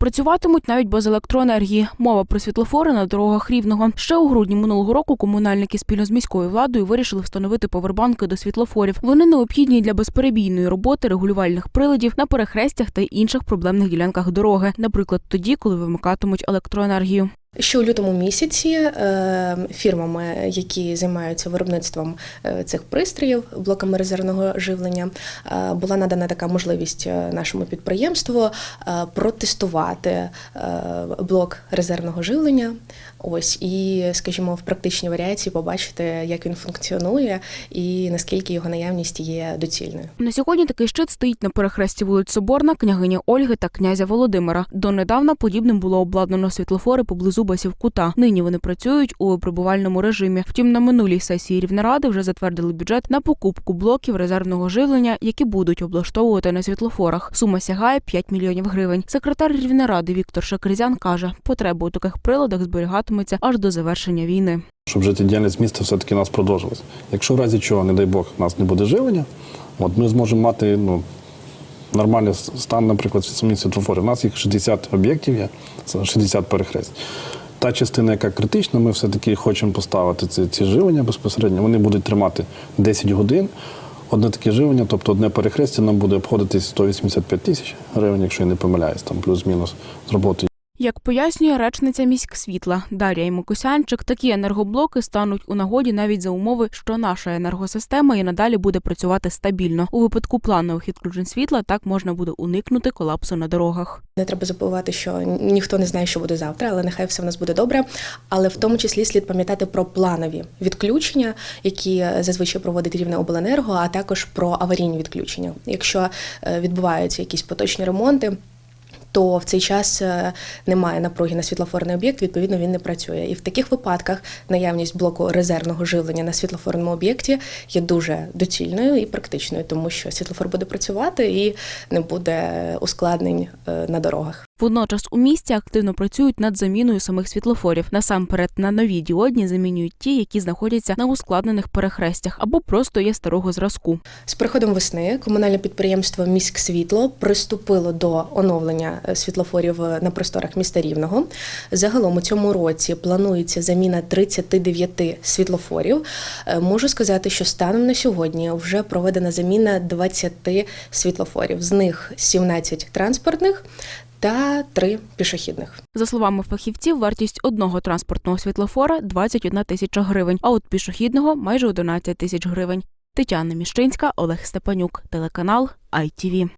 Працюватимуть навіть без електроенергії. Мова про світлофори на дорогах рівного. Ще у грудні минулого року комунальники спільно з міською владою вирішили встановити повербанки до світлофорів. Вони необхідні для безперебійної роботи регулювальних приладів на перехрестях та інших проблемних ділянках дороги, наприклад, тоді, коли вимикатимуть електроенергію. Ще у лютому місяці е, фірмами, які займаються виробництвом е, цих пристроїв, блоками резервного живлення, е, була надана така можливість нашому підприємству протестувати блок резервного живлення. Ось і, скажімо, в практичній варіації побачити, як він функціонує і наскільки його наявність є доцільною. На сьогодні такий щит стоїть на перехресті вулиць Соборна, княгині Ольги та князя Володимира. Донедавна подібним було обладнано світлофори поблизу басів кута. Нині вони працюють у випробувальному режимі. Втім, на минулій сесії Рівнеради вже затвердили бюджет на покупку блоків резервного живлення, які будуть облаштовувати на світлофорах. Сума сягає 5 мільйонів гривень. Секретар Рівнеради Віктор Шакризян каже, потреба у таких приладах зберігатиметься аж до завершення війни. щоб життєдіяльність міста все-таки нас продовжилась. Якщо в разі чого, не дай Бог, нас не буде живлення, от ми зможемо мати ну, нормальний стан, наприклад, самі світлофори. У нас їх 60 об'єктів є, це 60 перехрест. Та частина, яка критична, ми все-таки хочемо поставити ці, ці живлення безпосередньо. Вони будуть тримати 10 годин. Одне таке живлення, тобто одне перехрестя нам буде обходитись 185 тисяч гривень, якщо я не помиляюсь, там плюс-мінус з роботи Як пояснює речниця міськсвітла Дар'я Імокосянчик, такі енергоблоки стануть у нагоді навіть за умови, що наша енергосистема і надалі буде працювати стабільно. У випадку планових відключень світла так можна буде уникнути колапсу на дорогах. Не треба забувати, що ніхто не знає, що буде завтра, але нехай все в нас буде добре. Але в тому числі слід пам'ятати про планові відключення, які зазвичай проводить рівне обленерго, а також про аварійні відключення. Якщо е, відбуваються якісь поточні ремонти. То в цей час е, немає напруги на світлофорний об'єкт, відповідно, він не працює. І в таких випадках наявність блоку резервного живлення на світлофорному об'єкті є дуже доцільною і практичною, тому що світлофор буде працювати і не буде ускладнень е, на дорогах. Водночас у місті активно працюють над заміною самих світлофорів. Насамперед на нові діодні замінюють ті, які знаходяться на ускладнених перехрестях або просто є старого зразку. З приходом весни комунальне підприємство Міськсвітло приступило до оновлення е, світлофорів е, на просторах міста Рівного. Загалом у цьому році планується заміна 39 світлофорів. Е, Можу сказати, що станом на сьогодні вже проведена заміна 20 світлофорів. З них 17 транспортних та три пішохідних. За словами фахівців, вартість одного транспортного світлофора 21 тисяча гривень, а от пішохідного майже 11 тисяч гривень. Тетяна Міщинська, Олег Степанюк, телеканал ITV.